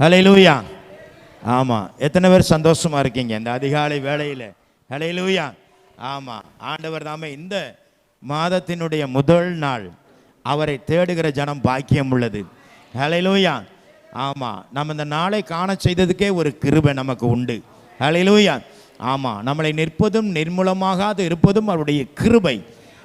ஹalleluya ஆமாம் எத்தனை பேர் சந்தோஷமா இருக்கீங்க இந்த அதிகாலை வேளையில்? லூயா ஆமாம் ஆண்டவர் தாமே இந்த மாதத்தினுடைய முதல் நாள் அவரை தேடுகிற ஜனம் பாக்கியம் உள்ளது. ஹalleluya ஆமாம் நம்ம இந்த நாளை காண செய்ததுக்கே ஒரு கிருபை நமக்கு உண்டு. ஹalleluya ஆமாம் நம்மளை நிற்பதும் நிர்மூலமாகாது இருப்பதும் அவருடைய கிருபை.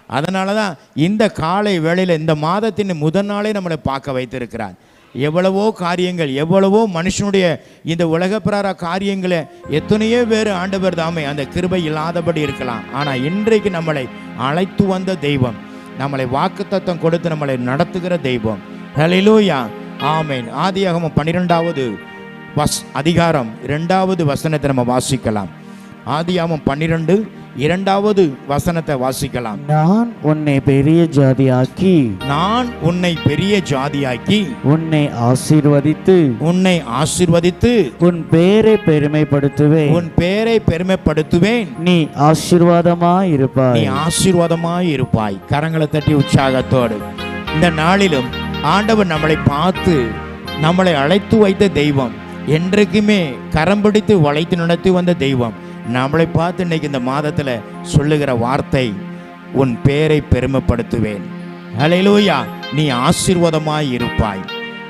அதனால தான் இந்த காலை வேளையில் இந்த மாதத்தின் முதல் நாளே நம்மளை பார்க்க வைத்திருக்கிறார். எவ்வளவோ காரியங்கள் எவ்வளவோ மனுஷனுடைய இந்த உலகப்பிரார காரியங்களை எத்தனையோ பேர் ஆண்டவர் தாமே அந்த கிருபை இல்லாதபடி இருக்கலாம். ஆனால் இன்றைக்கு நம்மளை அழைத்து வந்த தெய்வம் நம்மளை வாக்குத்தத்தம் கொடுத்து நம்மளை நடத்துகிற தெய்வம். ஹலிலூயா ஆமேன் ஆதியாகமம் பன்னிரெண்டாவது வஸ் அதிகாரம் இரண்டாவது வசனத்தை நம்ம வாசிக்கலாம். ஆதியாகமம் பன்னிரெண்டு இரண்டாவது வசனத்தை வாசிக்கலாம். நான் உன்னை பெரிய ஜாதியாக்கி நான் உன்னை பெரிய ஜாதியாக்கி உன்னை ஆசீர்வதித்து உன்னை ஆசீர்வதித்து உன் பேரை பெருமைப்படுத்துவேன். உன் பேரை பெருமைப்படுத்துவேன். நீ ஆசீர்வாதமாய் நீ இருப்பாய் ஆசீர்வாதமாய் இருப்பாய். கரங்களை தட்டி உற்சாகத்தோடு. இந்த நாளிலும் ஆண்டவர் நம்மளை பார்த்து நம்மளை அழைத்து வைத்த தெய்வம் என்றைக்குமே கரம் பிடித்து வளைத்து நடத்தி வந்த தெய்வம். நம்மளை பார்த்து இன்னைக்கு இந்த மாதத்தில் சொல்லுகிற வார்த்தை உன் பேரை பெருமைப்படுத்துவேன். ஹalleluya நீ ஆசீர்வாதமாய் இருப்பாய்.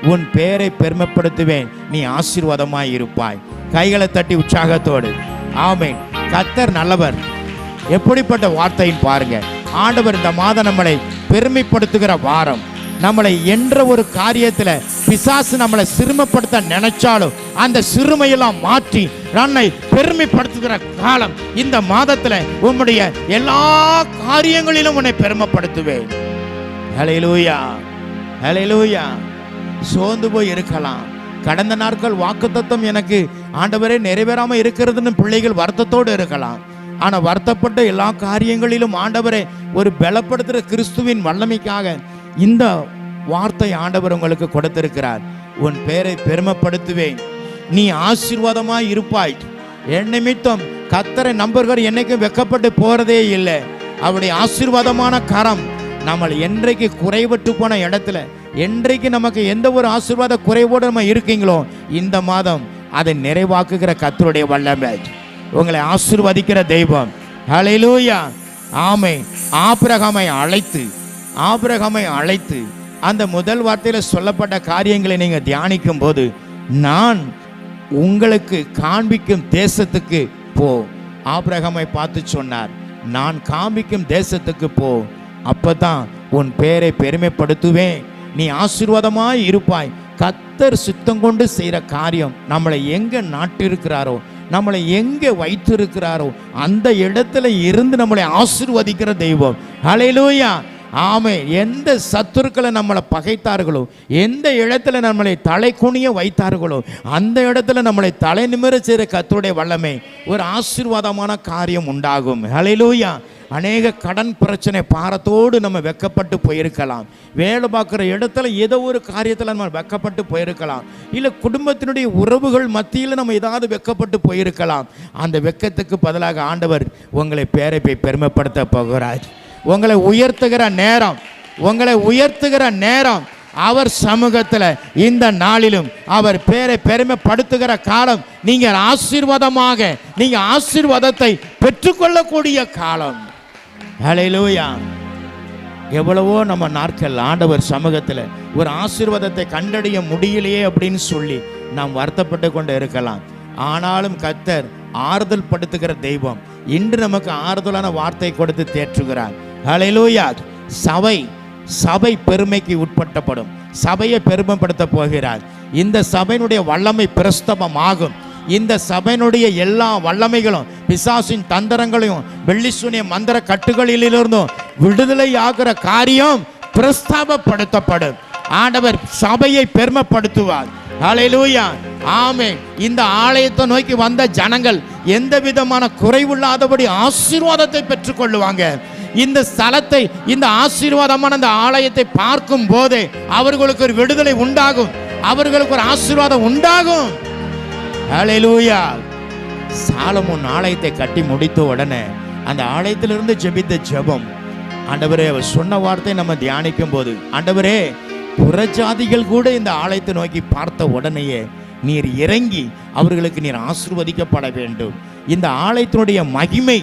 உன் பேரை பெருமைப்படுத்துவேன். நீ ஆசீர்வாதமாய் இருப்பாய். கைகளை தட்டி உற்சாகத்தோடு. ஆமேன் கத்தர் நல்லவர். எப்படிப்பட்ட வார்த்தையின் பாருங்க. ஆண்டவர் இந்த மாதம் நம்மளை பெருமைப்படுத்துகிற வாரம். நம்மளை என்ற ஒரு காரியத்தில் பிசாசு நம்மளை சிறுமப்படுத்த நினைச்சாலும் அந்த சிறுமையெல்லாம் மாற்றி நன்னை பெருமைப்படுத்துகிற காலம் இந்த மாதத்தில் உன்னுடைய எல்லா காரியங்களிலும் உன்னை பெருமைப்படுத்துவேன். ஹலையிலூயா ஹலையிலூயா சோர்ந்து போய் இருக்கலாம். கடந்த நாட்கள் வாக்குத்தத்தம் எனக்கு ஆண்டவரே நிறைவேறாமல் இருக்கிறதுன்னு பிள்ளைகள் வருத்தத்தோடு இருக்கலாம். ஆனா வருத்தப்பட்ட எல்லா காரியங்களிலும் ஆண்டவரே ஒரு பலப்படுத்துகிற கிறிஸ்துவின் வல்லமைக்காக இந்த வார்த்தை ஆண்டவர் உங்களுக்கு கொடுத்திருக்கிறார். உன் பெயரை பெருமைப்படுத்துவேன். நீ ஆசீர்வாதமாய் இருப்பாய். என் நிமித்தம் கத்தரை நம்பர்கள் என்னைக்கும் வெக்கப்பட்டு போகிறதே இல்லை. அவருடைய ஆசீர்வாதமான கரம் நம்மளை என்றைக்கு குறைவிட்டு போன இடத்துல என்றைக்கு நமக்கு எந்த ஒரு ஆசீர்வாத குறைவோடு நம்ம இருக்கீங்களோ இந்த மாதம் அதை நிறைவாக்குகிற கத்தருடைய வல்லமை. உங்களை ஆசீர்வதிக்கிற தெய்வம். ஹalleluya ஆமை ஆபிரகமை அழைத்து ஆபிரகமை அழைத்து அந்த முதல் வார்த்தையில் சொல்லப்பட்ட காரியங்களை நீங்கள் தியானிக்கும் போது நான் உங்களுக்கு காண்பிக்கும் தேசத்துக்கு போ. ஆபிரகமை பார்த்து சொன்னார் நான் காண்பிக்கும் தேசத்துக்கு போ. அப்பதான் உன் பேரை பெருமைப்படுத்துவேன். நீ ஆசீர்வாதமாய் இருப்பாய். கத்தர் சுத்தம் கொண்டு செய்கிற காரியம் நம்மளை எங்கே நாட்டிருக்கிறாரோ நம்மளை எங்கே வைத்திருக்கிறாரோ அந்த இடத்துல இருந்து நம்மளை ஆசிர்வதிக்கிற தெய்வம். அலையிலூயா ஆமை எந்த சத்துருக்களை நம்மளை பகைத்தார்களோ எந்த இடத்துல நம்மளை தலை குனிய வைத்தார்களோ அந்த இடத்துல நம்மளை தலை நிமிர செய்கிற கத்துடைய வல்லமை ஒரு ஆசீர்வாதமான காரியம் உண்டாகும். ஹலிலூயா அநேக கடன் பிரச்சனை பாரத்தோடு நம்ம வெக்கப்பட்டு போயிருக்கலாம். வேலை பார்க்குற இடத்துல ஏதோ ஒரு காரியத்தில் நம்ம வெக்கப்பட்டு போயிருக்கலாம். இல்லை குடும்பத்தினுடைய உறவுகள் மத்தியில் நம்ம ஏதாவது வெக்கப்பட்டு போயிருக்கலாம். அந்த வெக்கத்துக்கு பதிலாக ஆண்டவர் உங்களை பேரை போய் பெருமைப்படுத்த போகிறார். உங்களை உயர்த்துகிற நேரம் உங்களை உயர்த்துகிற நேரம் அவர் சமூகத்தில் இந்த நாளிலும் அவர் பேரை பெருமைப்படுத்துகிற காலம் நீங்கள் ஆசீர்வாதமாக நீங்கள் ஆசீர்வாதத்தை பெற்றுக்கொள்ளக்கூடிய காலம். ஹalleluya எவ்வளவோ நம்ம நாட்கள் ஆண்டவர் சமூகத்தில் ஒரு ஆசீர்வாதத்தை கண்டடைய முடியலையே அப்படின்னு சொல்லி நாம் வருத்தப்பட்டு கொண்டு இருக்கலாம். ஆனாலும் கத்தர் ஆறுதல் படுத்துகிற தெய்வம் இன்று நமக்கு ஆறுதலான வார்த்தை கொடுத்து தேற்றுகிறார். அலையிலூயா சபை சபை பெருமைக்கு உட்பட்டப்படும் சபையை பெருமைப்படுத்த போகிறார். இந்த சபையினுடைய வல்லமை பிரஸ்தபமாகும். இந்த சபையினுடைய எல்லா வல்லமைகளும் பிசாசின் தந்திரங்களையும் வெள்ளிசுனிய மந்திர கட்டுகளிலிருந்தும் விடுதலை ஆகிற காரியம் பிரஸ்தாபப்படுத்தப்படும். ஆண்டவர் சபையை பெருமைப்படுத்துவார். அலையிலூயா ஆமே இந்த ஆலயத்தை நோக்கி வந்த ஜனங்கள் எந்த விதமான குறைவில்லாதபடி ஆசீர்வாதத்தை பெற்றுக்கொள்ளுவாங்க. இந்த ஸ்தலத்தை இந்த ஆசீர்வாதமான அந்த ஆலயத்தை பார்க்கும் போதே அவர்களுக்கு ஒரு விடுதலை உண்டாகும். அவர்களுக்கு ஒரு ஆசீர்வாதம் உண்டாகும். ஹalleluya சாலமுன் ஆலயத்தை கட்டி முடித்த உடனே அந்த ஆலயத்திலிருந்து ஜெபித்த ஜெபம். ஆண்டவரே அவர் சொன்ன வார்த்தை நம்ம தியானிக்கும் போது ஆண்டவரே புறஜாதிகள் கூட இந்த ஆலயத்தை நோக்கி பார்த்த உடனேயே நீர் இறங்கி அவர்களுக்கு நீர் ஆசிர்வதிக்கப்பட வேண்டும். இந்த ஆலயத்தினுடைய மகிமை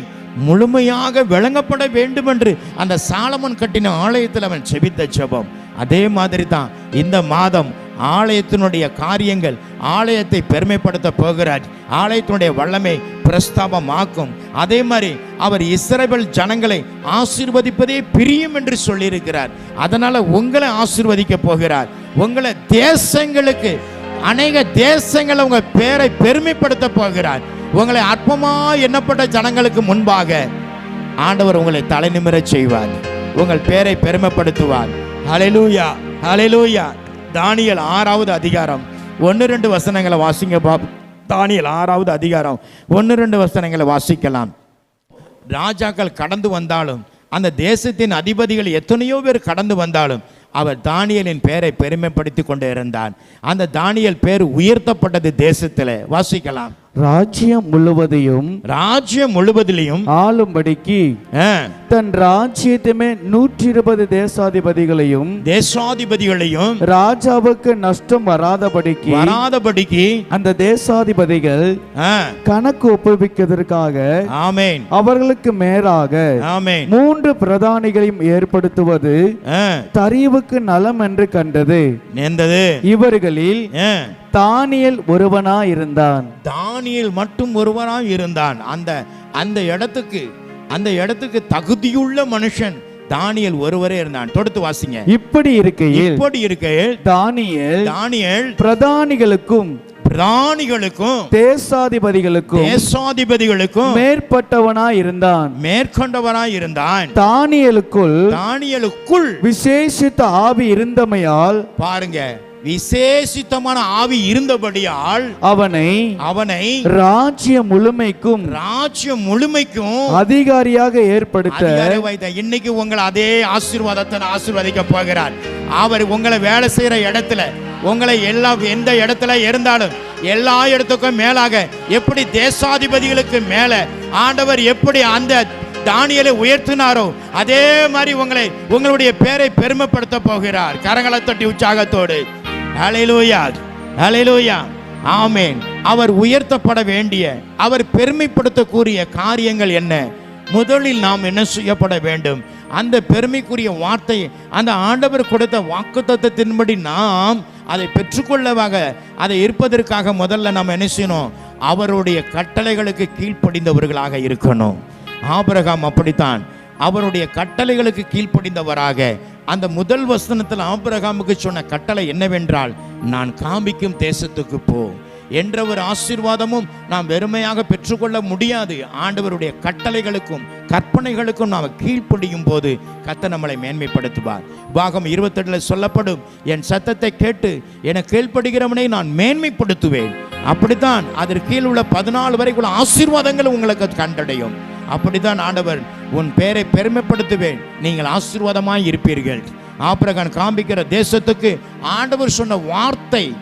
முழுமையாக விளங்கப்பட வேண்டும் என்று அந்த சாலமன் கட்டின ஆலயத்தில் அவன் செபித்த ஜெபம். அதே மாதிரி தான் இந்த மாதம் ஆலயத்தினுடைய காரியங்கள் ஆலயத்தை பெருமைப்படுத்த போகிறார். ஆலயத்தினுடைய வல்லமை பிரஸ்தாபமாக்கும். அதே மாதிரி அவர் இஸ்ரேபல் ஜனங்களை ஆசீர்வதிப்பதே பிரியும் என்று சொல்லியிருக்கிறார். அதனால் உங்களை ஆசீர்வதிக்க போகிறார். உங்களை தேசங்களுக்கு அநேக தேசங்கள் உங்க பேரை பெருமைப்படுத்த போகிறார். உங்களை அற்பமா எண்ணப்பட்ட ஜனங்களுக்கு முன்பாக ஆண்டவர் உங்களை தலை நிமிரச் செய்வார். உங்கள் பேரை பெருமைப்படுத்துவார். ஹலெலூயா ஹலெலூயா தானியல் ஆறாவது அதிகாரம். ஒன்று ரெண்டு வசனங்களை வாசிங்க பாப் தானியல் ஆறாவது அதிகாரம். ஒன்று ரெண்டு வசனங்களை வாசிக்கலாம். ராஜாக்கள் கடந்து வந்தாலும் அந்த தேசத்தின் அதிபதிகள் எத்தனையோ பேர் கடந்து வந்தாலும் அவர் தானியலின் பெயரை பெருமைப்படுத்தி கொண்டு இருந்தான் அந்த தானியல் பேர் உயர்த்தப்பட்டது தேசத்தில். வாசிக்கலாம். ராஜ்யம் முழுவதையும் ராஜ்யம் முழுவதிலையும் ஆளும்படிக்கு தன் ராஜ்யத்துமே நூற்றி இருபது தேசாதிபதிகளையும் தேசாதிபதிகளையும் ராஜாவுக்கு நஷ்டம் வராதபடிக்கு வராதபடிக்கு அந்த தேசாதிபதிகள் கணக்கு ஒப்புவிக்கிறதற்காக ஆமென். அவர்களுக்கு மேலாக ஆமென். மூன்று பிரதானிகளையும் ஏற்படுத்துவது தரிவுக்கு நலம் என்று கண்டது. இவர்களில் தானியல் ஒருவனாயிருந்தான். தானியேல் மட்டும் ஒருவனாய் இருந்தான் அந்த அந்த இடத்துக்கு அந்த இடத்துக்கு தகுதியுள்ள மனுஷன் தானியேல் ஒருவரே இருந்தான். தொடுத்து வாசிங்க. இப்படி இருக்கையில் இப்படி இருக்கையில் தானியேல் தானியேல் பிரதானிகளுக்கும் பிராணிகளுக்கும் தேசாதிபதிகளுக்கும் தேசாதிபதிகளுக்கும் மேற்பட்டவனாயிருந்தான். மேற்கொண்டவனாய் இருந்தான் தானியலுக்குள் தானியலுக்குள் விசேஷித்த ஆவி இருந்தமையால் பாருங்க. விசேஷித்தமான ஆவி இருந்தபடியால் அவனை அவனை ராஜ்யம் முழுமைக்கும் ராஜ்யம் முழுமைக்கும் அதிகாரியாக ஏற்படுத்த இன்னைக்கு உங்களை அதே ஆசீர்வாதத்தை ஆசீர்வதிக்க போகிறார். அவர் உங்களை வேலை செய்யற இடத்துல உங்களை எல்லா எந்த இடத்துல இருந்தாலும் எல்லா இடத்துக்கும் மேலாக எப்படி தேசாதிபதிகளுக்கு மேல ஆண்டவர் எப்படி அந்த தானியலை உயர்த்தினாரோ அதே மாதிரி உங்களை உங்களுடைய பேரை பெருமைப்படுத்த போகிறார். கரங்களை தட்டி உற்சாகத்தோடு. ஹalleluya ஹalleluya ஆமேன் அவர் உயர்த்தப்பட வேண்டிய அவர் பெருமைப்படுத்தக்கூடிய காரியங்கள் என்ன? முதலில் நாம் என்ன செய்யப்பட வேண்டும்? அந்த பெருமைக்குரிய வார்த்தை அந்த ஆண்டவர் கொடுத்த வாக்குத்தத்தத்தின்படி நாம் அதை பெற்றுக்கொள்ளவாக அதை இருப்பதற்காக முதல்ல நாம் என்ன செய்யணும்? அவருடைய கட்டளைகளுக்கு கீழ்ப்படிந்தவர்களாக இருக்கணும். ஆபிரகாம் அப்படித்தான். அவருடைய கட்டளைகளுக்கு கீழ்ப்படிந்தவராக அந்த முதல் வசனத்தில் ஆபிரகாமுக்கு சொன்ன கட்டளை என்னவென்றால் நான் காமிக்கும் தேசத்துக்கு போ. என்ற ஒரு ஆசீர்வாதமும் நாம் வெறுமையாக பெற்றுக்கொள்ள முடியாது. ஆண்டவருடைய கட்டளைகளுக்கும் கற்பனைகளுக்கும் நாம் கீழ்ப்படியும் போது கத்த நம்மளை மேன்மைப்படுத்துவார். பாகம் இருபத்தெட்டில் சொல்லப்படும் என் சத்தத்தை கேட்டு என கீழ்ப்படுகிறவனை நான் மேன்மைப்படுத்துவேன். அப்படித்தான் அதற்கு கீழ் உள்ள பதினாலு வரைக்குள்ள ஆசீர்வாதங்கள் உங்களுக்கு கண்டடையும். அப்படித்தான் ஆண்டவர் உன் பேரை பெருமைப்படுத்துவேன். நீங்கள் ஆசீர்வாதமாய் இருப்பீர்கள். ஆப்ரகான் காண்பிக்கிற தேசத்துக்கு ஆண்டவர் சொன்ன வார்த்தை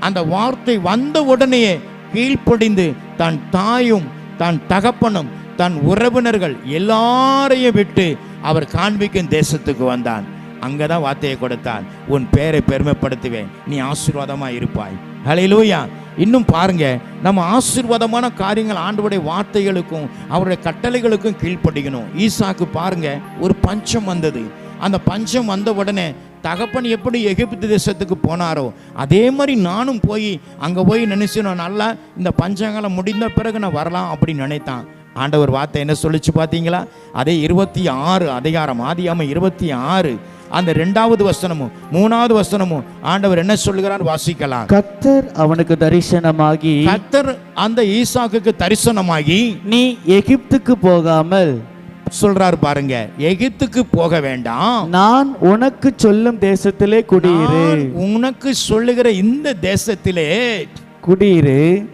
அந்த வார்த்தை வந்த உடனே கீழ்ப்படிந்து தன் தாயும் தன் தகப்பனும் தன் உறவினர்கள் எல்லாரையும் விட்டு அவர் காண்பிக்கும் தேசத்துக்கு வந்தான். அங்கதான் வார்த்தையை கொடுத்தான். உன் பேரை பெருமைப்படுத்துவேன். நீ ஆசீர்வாதமாக இருப்பாய். ஹalleluya இன்னும் பாருங்க நம்ம ஆசீர்வாதமான காரியங்கள் ஆண்டவருடைய வார்த்தைகளுக்கும் அவருடைய கட்டளைகளுக்கும் கீழ்ப்படிக்கணும். ஈசாக்கு பாருங்க ஒரு பஞ்சம் வந்தது. அந்த பஞ்சம் வந்த உடனே தகப்பன் எப்படி எகிப்து தேசத்துக்கு போனாரோ அதே மாதிரி நானும் போய் அங்கே போய் நினைச்சணும் நல்லா இந்த பஞ்சங்களை முடிந்த பிறகு நான் வரலாம் அப்படின்னு நினைத்தான். ஆண்டவர் வார்த்தை என்ன சொல்லிச்சு பார்த்தீங்களா அதே இருபத்தி ஆறு அதிகாரம் ஆதியாம இருபத்தி ஆறு அந்த ரெண்டாவது வசனமும் மூணாவது வசனமும் ஆண்டவர் என்ன சொல்லுகிறார்? வாசிக்கலாம். கத்தர் அவனுக்கு தரிசனமாகி கத்தர் அந்த ஈசாக்குக்கு தரிசனமாகி நீ எகிப்துக்கு போகாமல் சொல்றார் பாருங்க எகிப்துக்கு போக வேண்டாம். நான் உனக்கு சொல்லும் தேசத்திலே குடியிரு. உனக்கு சொல்லுகிற இந்த தேசத்திலே குடியிரு.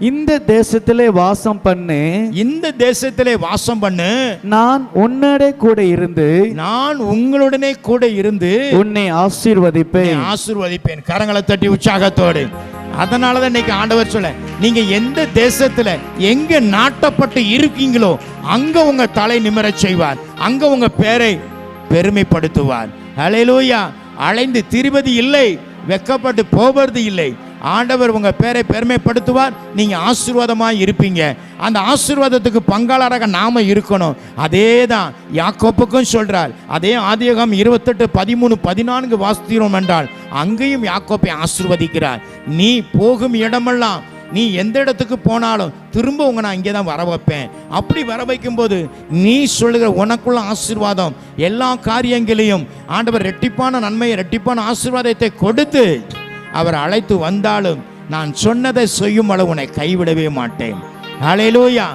இந்த தேசத்திலே வாசம் பண்ணு. இந்த தேசத்திலே வாசம் பண்ணு. நான் உன்னோட கூட இருந்து நான் உங்களுடனே கூட இருந்து உன்னை ஆசீர்வதிப்பேன். ஆசீர்வதிப்பேன். கரங்களை தட்டி உற்சாகத்தோடு. அதனால தான் இன்னைக்கு ஆண்டவர் சொல்ல நீங்க எந்த தேசத்துல எங்க நாட்டப்பட்டு இருக்கீங்களோ அங்க உங்க தலை நிமிரச் செய்வார். அங்க உங்க பேரை பெருமைப்படுத்துவார். ஹalleluya அலைந்து திரிவது இல்லை வெக்கப்பட்டு போவது இல்லை. ஆண்டவர் உங்க பேரை பெருமைப்படுத்துவார். நீங்க ஆசீர்வாதமாக இருப்பீங்க. அந்த ஆசீர்வாதத்துக்கு பங்காளராக நாம இருக்கணும். அதே தான் யாக்கோப்புக்கும் சொல்றார். அதே ஆதியகம் இருபத்தெட்டு பதிமூணு பதினான்கு வாசிக்கிறோம் என்றால் அங்கேயும் யாக்கோப்பை ஆசீர்வதிக்கிறார். நீ போகும் இடமெல்லாம் நீ எந்த இடத்துக்கு போனாலும் திரும்ப உங்க நான் இங்கே தான் வர வைப்பேன். அப்படி வர வைக்கும்போது நீ சொல்லுகிற உனக்குள்ள ஆசீர்வாதம் எல்லா காரியங்களையும் ஆண்டவர் ரெட்டிப்பான நன்மையை ரெட்டிப்பான ஆசீர்வாதத்தை கொடுத்து அவர் அழைத்து வந்தாலும் நான் சொன்னதை செய்யும் அளவு உன்னை கைவிடவே மாட்டேன். அலையிலூயா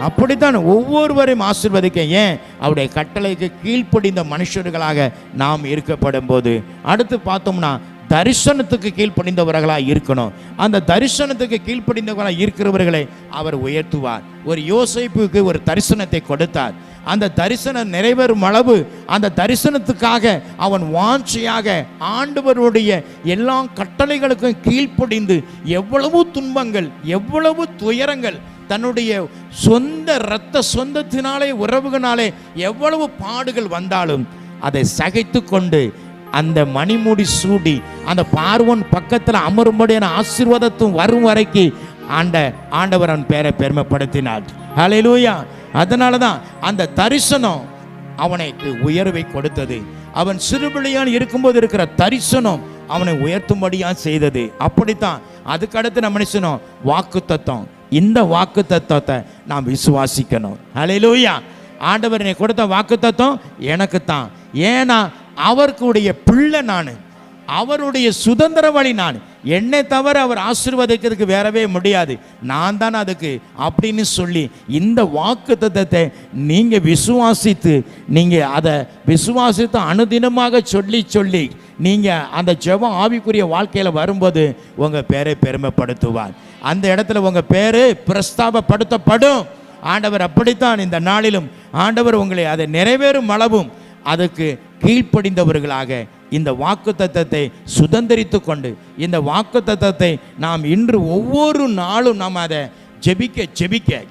அப்படித்தான் ஒவ்வொருவரையும் ஆசிர்வதிக்க ஏன்? அவருடைய கட்டளைக்கு கீழ்ப்படிந்த மனுஷர்களாக நாம் இருக்கப்படும் போது. அடுத்து பார்த்தோம்னா தரிசனத்துக்கு கீழ்ப்படிந்தவர்களாக இருக்கணும். அந்த தரிசனத்துக்கு கீழ்ப்படிந்தவர்களாக இருக்கிறவர்களை அவர் உயர்த்துவார். ஒரு யோசிப்புக்கு ஒரு தரிசனத்தை கொடுத்தார். அந்த தரிசனம் நிறைவேறும் அளவு அந்த தரிசனத்துக்காக அவன் வாஞ்சியாக ஆண்டவருடைய எல்லா கட்டளைகளுக்கும் கீழ்ப்படிந்து எவ்வளவு துன்பங்கள் எவ்வளவு துயரங்கள் தன்னுடைய சொந்த இரத்த சொந்தத்தினாலே உறவுகளாலே எவ்வளவு பாடுகள் வந்தாலும் அதை சகைத்து கொண்டு அந்த மணிமுடி சூடி அந்த பார்வன் பக்கத்தில் அமரும்படியான ஆசீர்வாதத்தும் வரும் வரைக்கும் ஆண்ட ஆண்டவர் அவன் பேரை பெருமைப்படுத்தினார். ஹலெலூயா அதனால தான் அந்த தரிசனம் அவனுக்கு உயர்வை கொடுத்தது. அவன் சிறுபிள்ளையால் இருக்கும்போது இருக்கிற தரிசனம் அவனை உயர்த்தும்படியாக செய்தது. அப்படித்தான் அதுக்கடுத்து நம்ம நினைச்சணும் வாக்கு தத்துவம் இந்த வாக்கு தத்துவத்தை நாம் விசுவாசிக்கணும். ஹalleluya. ஆண்டவர் நீ கொடுத்த வாக்கு தத்துவம் எனக்கு தான் ஏன்னா அவருக்குடைய பிள்ளை நான். அவருடைய சுதந்திர வழி நான். என்னை தவிர அவர் ஆசீர்வதிக்கிறதுக்கு வேறவே முடியாது. நான் தான் அதுக்கு அப்படின்னு சொல்லி இந்த வாக்கு தத்தத்தை நீங்கள் விசுவாசித்து நீங்கள் அதை விசுவாசித்து அனுதினமாக சொல்லி சொல்லி நீங்கள் அந்த ஜெபம் ஆவிக்குரிய வாழ்க்கையில் வரும்போது உங்கள் பேரை பெருமைப்படுத்துவார். அந்த இடத்துல உங்கள் பேர் பிரஸ்தாபப்படுத்தப்படும். ஆண்டவர் அப்படித்தான் இந்த நாளிலும். ஆண்டவர் உங்களை அதை நிறைவேறும் அளவும் அதுக்கு கீழ்ப்படிந்தவர்களாக இந்த வாக்கு தத்தத்தை சுதந்திரித்து கொண்டு இந்த வாக்கு தத்தத்தை நாம் இன்று ஒவ்வொரு நாளும் நாம் அதை ஜெபிக்க ஜெபிக்க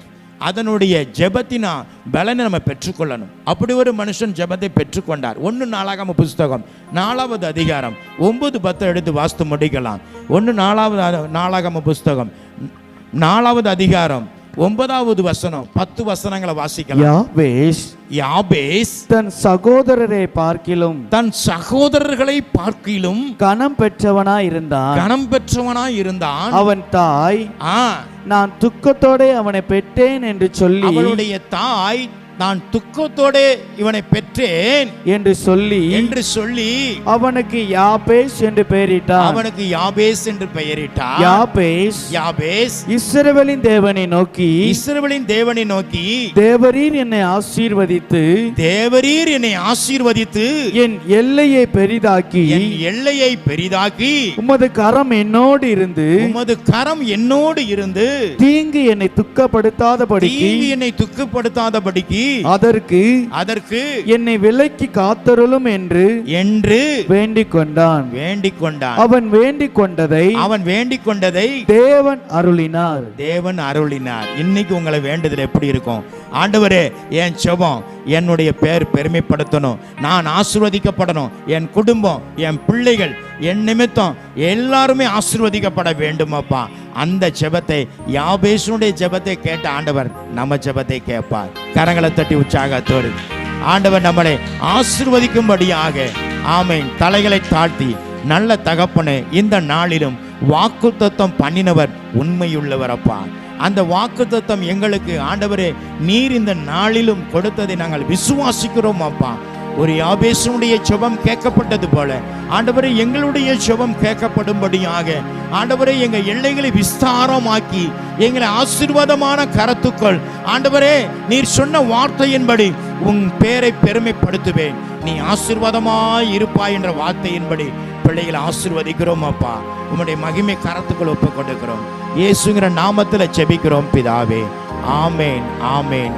அதனுடைய ஜெபத்தினா பலனை நம்ம பெற்றுக்கொள்ளணும். அப்படி ஒரு மனுஷன் ஜெபத்தை பெற்றுக்கொண்டார். ஒன்று நாளாகாம புஸ்தகம் நாலாவது அதிகாரம் ஒன்பது பத்து எடுத்து வாஸ்து முடிக்கலாம். ஒன்று நாலாவது நாளாகாம புஸ்தகம் நாலாவது அதிகாரம் ஒன்பதாவது வசனம் பத்து வசனங்களை வாசிக்கலாம். யாபேஷ் யாபேஸ் தன் சகோதரரை பார்க்கிலும் தன் சகோதரர்களை பார்க்கிலும் கனம் பெற்றவனாய் இருந்தான். கனம் பெற்றவனாய் இருந்தான். அவன் தாய் ஆ. நான் துக்கத்தோடே அவனை பெற்றேன் என்று சொல்லி அவளுடைய தாய் நான் துக்கத்தோட இவனை பெற்றேன் என்று சொல்லி என்று சொல்லி அவனுக்கு யாபேஷ் என்று பெயரிட்டான். அவனுக்கு யாபேஸ் என்று பெயரிட்டார் யாபேஷ் யாபேஸ் இஸ்ரவேலின் தேவனை நோக்கி இஸ்ரவேலின் தேவனை நோக்கி தேவரீர் என்னை ஆசீர்வதித்து தேவரீர் என்னை ஆசீர்வதித்து என் எல்லையை பெரிதாக்கி என் எல்லையை பெரிதாக்கி உமது கரம் என்னோடு இருந்து உமது கரம் என்னோடு இருந்து தீங்கு என்னை துக்கப்படுத்தாதபடிக்கு தீங்கு என்னை துக்கப்படுத்தாதபடிக்கு அதற்கு அதற்கு என்னை விலைக்கு காத்தருளும் என்று என்று வேண்டிக் கொண்டான் வேண்டிக் கொண்டான் அவன் வேண்டிக் கொண்டதை அவன் வேண்டிக் கொண்டதை தேவன் அருளினார். தேவன் அருளினார். இன்னைக்கு உங்களை வேண்டுதல் எப்படி இருக்கும்? ஆண்டவரே என் செபம் என்னுடைய பேர் பெருமைப்படுத்தணும். நான் ஆசீர்வதிக்கப்படணும். என் குடும்பம் என் பிள்ளைகள் என் நிமித்தம் எல்லாருமே ஆசீர்வதிக்கப்பட வேண்டுமப்பா. அந்த ஜெபத்தை யாபேஷனுடைய ஜெபத்தை கேட்ட ஆண்டவர் நம்ம ஜெபத்தை கேட்பார். கரங்களை தட்டி உற்சாகத்தோடு. ஆண்டவர் நம்மளை ஆசிர்வதிக்கும்படியாக ஆமை தலைகளை தாழ்த்தி நல்ல தகப்பனே இந்த நாளிலும் வாக்குத்தத்தம் பண்ணினவர் உண்மையுள்ளவர் அப்பா. அந்த வாக்குத்தத்தம் எங்களுக்கு ஆண்டவரே நீர் இந்த நாளிலும் கொடுத்ததை நாங்கள் விசுவாசிக்கிறோம் அப்பா. ஒரு யாபேசனுடைய செபம் கேட்கப்பட்டது போல. ஆண்டவரை எங்களுடைய செபம் கேட்கப்படும்படியாக ஆண்டவரே எங்கள் எல்லைகளை விஸ்தாரமாக்கி எங்களை ஆசீர்வாதமான கரத்துக்கள். ஆண்டவரே நீர் சொன்ன வார்த்தையின்படி உன் பேரை பெருமைப்படுத்துவேன். நீ ஆசீர்வாதமாய் இருப்பாய் என்ற வார்த்தையின்படி பிள்ளைகளை ஆசீர்வதிக்கிறோம் அப்பா. உம்முடைய மகிமை கரத்துக்குள் ஒப்புக்கொண்டிருக்கிறோம் இயேசுங்கிற நாமத்தில் செபிக்கிறோம் பிதாவே. ஆமேன் ஆமேன்.